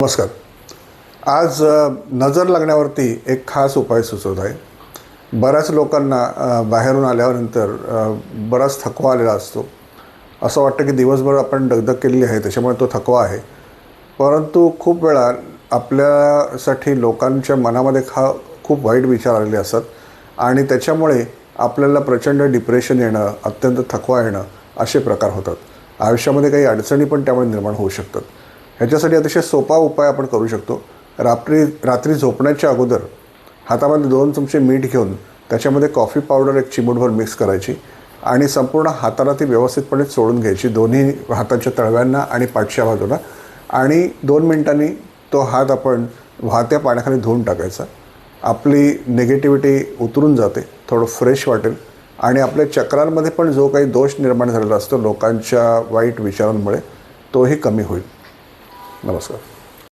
नमस्कार. आज नजर लागण्यावरती एक खास उपाय सुचवत आहे. बऱ्याच लोकांना बाहेरून आल्यानंतर बराच थकवा आलेला असतो. असं वाटतं की दिवसभर आपण दगदग केलेली आहे त्याच्यामुळे तो थकवा आहे. परंतु खूप वेळा आपल्यासाठी लोकांच्या मनामध्ये खा खूप वाईट विचार आलेले असतात. आणि त्याच्यामुळे आपल्याला प्रचंड डिप्रेशन येणं अत्यंत थकवा येणं असे प्रकार होतात. आयुष्यामध्ये काही अडचणी पण त्यामुळे निर्माण होऊ शकतात. ह्याच्यासाठी अतिशय सोपा उपाय आपण करू शकतो. रात्री रात्री झोपण्याच्या अगोदर हातामध्ये दोन चमचे मीठ घेऊन त्याच्यामध्ये कॉफी पावडर एक चिमूटभर मिक्स करायची आणि संपूर्ण हाताला ती व्यवस्थितपणे चोळून घ्यायची. दोन्ही हाताच्या तळव्यांना आणि पाठच्या बाजूला. आणि दोन मिनिटांनी तो हात आपण वाहत्या पाण्याखाली धुवून टाकायचा. आपली निगेटिव्हिटी उतरून जाते थोडं फ्रेश वाटेल. आणि आपल्या चक्रांमध्ये पण जो काही दोष निर्माण झालेला असतो लोकांच्या वाईट विचारांमुळे तोही कमी होईल. नमस्कार